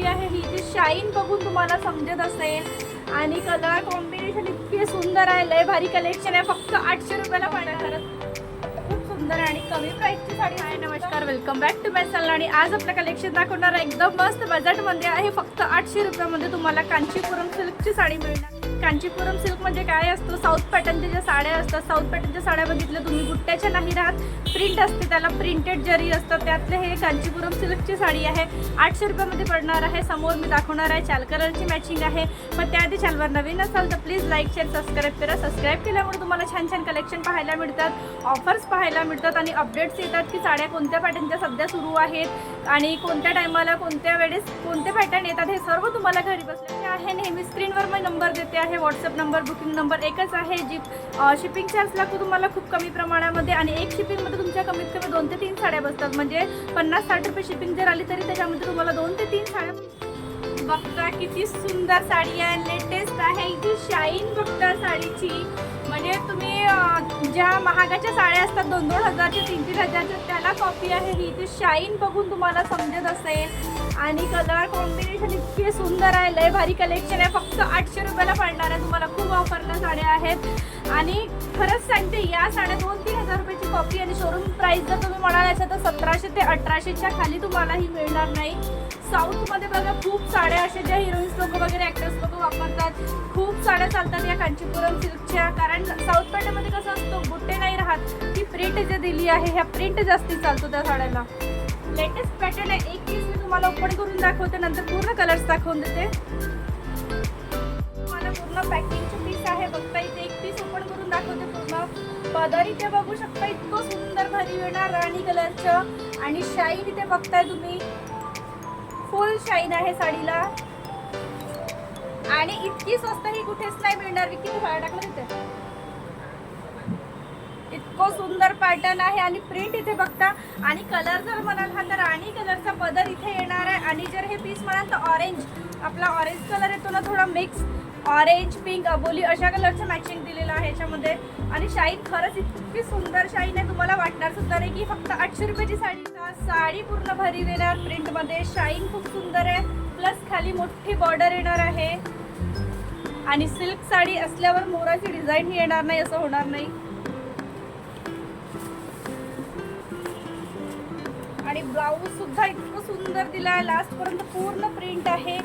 Copy आहे ही जी shine बघून तुम्हाला समजत असेल. आणि कलर कॉम्बिनेशन इतके सुंदर आहे लय भारी कलेक्शन आहे. फक्त आठशे रुपयाला पडणार खूप सुंदर आणि कमी प्राईसची साडी आहे. नमस्कार welcome back to my channel आणि आज आपलं कलेक्शन दाखवणार एकदम मस्त बजेटमध्ये आहे. फक्त आठशे रुपयामध्ये तुम्हाला कांचीपुरम सिल्कची साडी मिळणार. कांचीपुरम सिल्क म्हणजे काय असतं? साऊथ पॅटर्नच्या ज्या साड्या असतात साऊथ पॅटर्नच्या साड्या बघितल्या तुम्ही. गुट्ट्याच्या नाही राहत. प्रिंट असते त्याला प्रिंटेड जरी असतं त्यातले हे कांचीपुरम सिल्कची साडी आहे. आठशे रुपयामध्ये पडणार आहे. समोर मी दाखवणार आहे चाल कलरची मॅचिंग आहे. पण त्याआधी चॅनलवर नवीन असाल तर प्लीज लाईक शेअर सबस्क्राईब करा. सबस्क्राईब केल्यामुळे तुम्हाला छान छान कलेक्शन पाहायला मिळतात ऑफर्स पाहायला मिळतात आणि अपडेट्स येतात की साड्या कोणत्या पॅटर्नच्या सध्या सुरू आहेत आणि कोणत्या टायमाला कोणत्या वेळेस कोणते पॅटर्न येतात हे सर्व तुम्हाला घरी बसल्याचे आहे. नेहमी स्क्रीनवर मी नंबर देते आहे. व्हॉट्सअप नंबर बुकिंग नंबर एकच आहे. जी शिपिंग चार्ज लागतो तुम्हाला खूप कमी प्रमाणामध्ये आणि एक शिपिंगमध्ये तुमच्या कमीत कमी दोन ते तीन साड्या बसतात. म्हणजे पन्नास साठ रुपये शिपिंग जर आली तरी त्याच्यामध्ये तुम्हाला दोन ते तीन साड्या बघता किती सुंदर साडी आहे. लेटेस्ट आहे. इथे शाईन बघता साडीची. म्हणजे तुम्ही ज्या महागाच्या साड्या असतात दोन दोन हजारच्या तीन तीन हजारच्या त्याला कॉपी आहे. ही इथे शाईन बघून तुम्हाला समजत असेल. आणि कलर कॉम्बिनेशन इतके सुंदर आहे. लय भारी कलेक्शन आहे. फक्त आठशे रुपयाला पडणार आहे. तुम्हाला खूप ऑफरला साड्या आहेत. आणि खरंच सांगते या साड्या दोन तीन हजार रुपयाची कॉपी आणि शोरूम प्राईस जर तुम्ही म्हणाल असेल तर सतराशे ते अठराशेच्या खाली तुम्हाला ही मिळणार नाही. साऊथमध्ये बघा खूप साड्या अशा ज्या हिरोईन्स लोक वगैरे ॲक्टर्स लोक वापरतात. खूप साड्या चालतात या कांचीपुरम सिल्कच्या. कारण साऊथ पॅटर्नमध्ये कसं असतं गुट्टे नाही राहत. ती प्रिंट जे दिली आहे ह्या प्रिंट जास्ती चालतो त्या साड्याला. लेटेस्ट पॅटर्न आहे एक पीस मी तुम्हाला ओपन करून दाखवते नंतर पूर्ण कलर्स दाखवून देते. तुम्हाला पूर्ण पॅकिंगचे पीस आहे बघता इथे एक पीस ओपन करून दाखवते पूर्ण. पदर इथे बघू शकता इतकं सुंदर भरी येणार राणी कलरचं आणि शाईन इथे बघताय तुम्ही. फुल शाईन आहे साडीला. आणि इतकी स्वस्त ही कुठेच नाही मिळणार. मी किती भाडं टाकलं तिथे. इतकं सुंदर पॅटर्न आहे आणि प्रिंट इथे बघता. आणि कलर जर म्हणाल हा तर आणि कलरचा बदल इथे येणार आहे. आणि जर हे पीस म्हणाल तर ऑरेंज आपला ऑरेंज कलर येतो ना थोडा मिक्स ऑरेंज पिंक अबोली अशा कलरचं मॅचिंग दिलेलं आहे याच्यामध्ये. आणि शाईन खरंच इतकी सुंदर शाईन आहे तुम्हाला वाटणार सुद्धा नाही की फक्त आठशे रुपयाची साडी का? साडी पूर्ण भरी येणार प्रिंटमध्ये शाईन खूप सुंदर आहे. प्लस खाली मोठी बॉर्डर येणार आहे. आणि सिल्क साडी असल्यावर मोराची डिझाईन येणार नाही असं होणार नाही. आणि ब्लाऊज सुद्धा इतकं सुंदर दिलं आहे लास्ट पर्यंत पूर्ण प्रिंट आहे.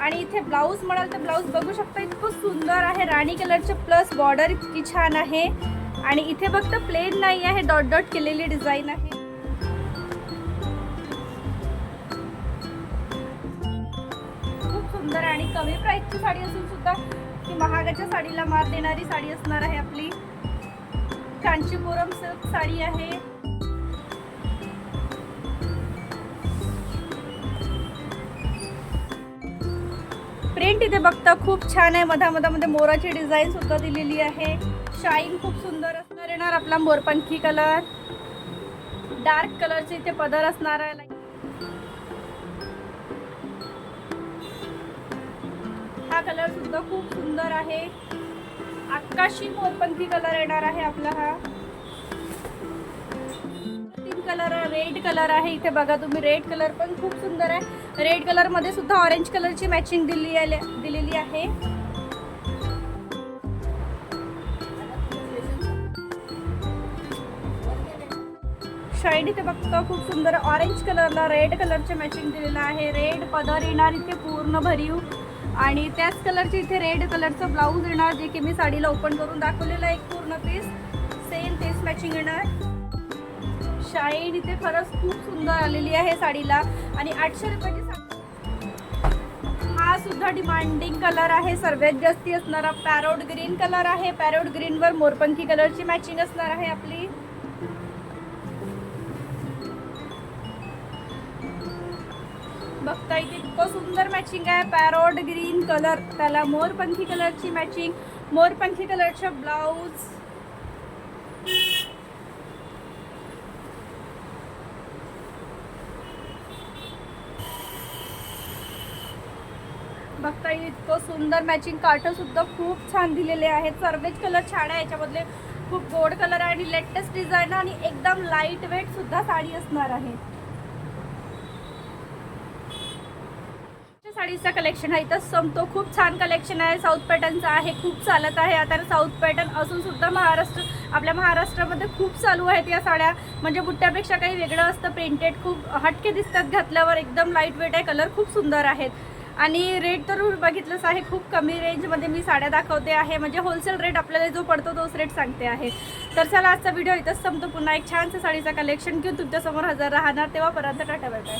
आणि इथे ब्लाऊज म्हणाल तर ब्लाऊज बघू शकता इतकं सुंदर आहे. राणी कलरचे प्लस बॉर्डर इतकी छान आहे. आणि इथे फक्त प्लेन नाही आहे डॉट डॉट केलेली डिझाईन आहे. खूप सुंदर आणि कमी प्राईसची साडी असून सुद्धा ती महागाच्या साडीला मात देणारी साडी असणार आहे आपली. कांचीपुरम सिल्क साडी आहे. प्रिंट इथे बघता खूप छान आहे. मधा मधामध्ये मोराची डिझाईन सुद्धा दिलेली आहे. शाईन खूप सुंदर असणार येणार आपला मोरपंखी कलर डार्क कलरचे इथे पदर असणार आहे. हा कलर सुद्धा खूप सुंदर आहे. आकाशी मोरपंखी कलर येणार आहे आपला हा. तीन कलर रेड कलर आहे. इथे बघा तुम्ही रेड कलर पण खूप सुंदर आहे. रेड कलरमध्ये सुद्धा ऑरेंज कलरची मॅचिंग दिली आहे दिलेली आहे. शाईन इथे बघतो खूप सुंदर ऑरेंज कलरला रेड कलरचे मॅचिंग दिलेलं आहे. रेड पदर येणार इथे पूर्ण भरीव. आणि त्याच कलरचे इथे रेड कलरचं ब्लाऊज येणार जे की मी साडीला ओपन करून दाखवलेलं आहे एक पूर्ण पीस सेम तेच मॅचिंग येणार. शाईन इथे खरंच खूप सुंदर आलेली आहे साडीला. आणि आठशे रुपयाची साडी हा सुद्धा डिमांडिंग कलर आहे. सर्वात जास्ती असणारा पॅरोड ग्रीन कलर आहे. पॅरोड ग्रीनवर मोरपंखी कलरची मॅचिंग असणार आहे आपली. बघता इथे इतकं सुंदर मॅचिंग आहे. पॅरोड ग्रीन कलर त्याला मोरपंखी कलरची मॅचिंग मोरपंखी कलरच्या ब्लाऊज बघता येईल इतकं सुंदर मॅचिंग काठ सुद्धा खूप छान दिलेले आहेत. सर्वच कलर छान आहे याच्यामधले खूप गोड कलर आहे आणि लेटेस्ट डिझाईन आणि एकदम लाइट वेट सुद्धा साडी असणार आहे. साडीचा कलेक्शन आहे इथं संपतो खूप छान कलेक्शन आहे. साऊथ पॅटर्नचं आहे खूप चालत आहे. आता साऊथ पॅटर्न असून सुद्धा महाराष्ट्र आपल्या महाराष्ट्रामध्ये खूप चालू आहेत या साड्या. म्हणजे बुट्ट्यापेक्षा काही वेगळं असतं. प्रिंटेड खूप हटके दिसतात. घातल्यावर एकदम लाइट वेट आहे. कलर खूप सुंदर आहेत. आणि रेट तर बघितलंच आहे खूप कमी रेंजमध्ये मी साड्या दाखवते आहे. म्हणजे होलसेल रेट आपल्याला जो पडतो तोच रेट सांगते आहे. तर चला आजचा व्हिडिओ इथंच संपतो. पुन्हा एक छानसा साडीचा कलेक्शन घेऊन तुमच्यासमोर हजर राहणार. तेव्हापर्यंत टाटा बाय बाय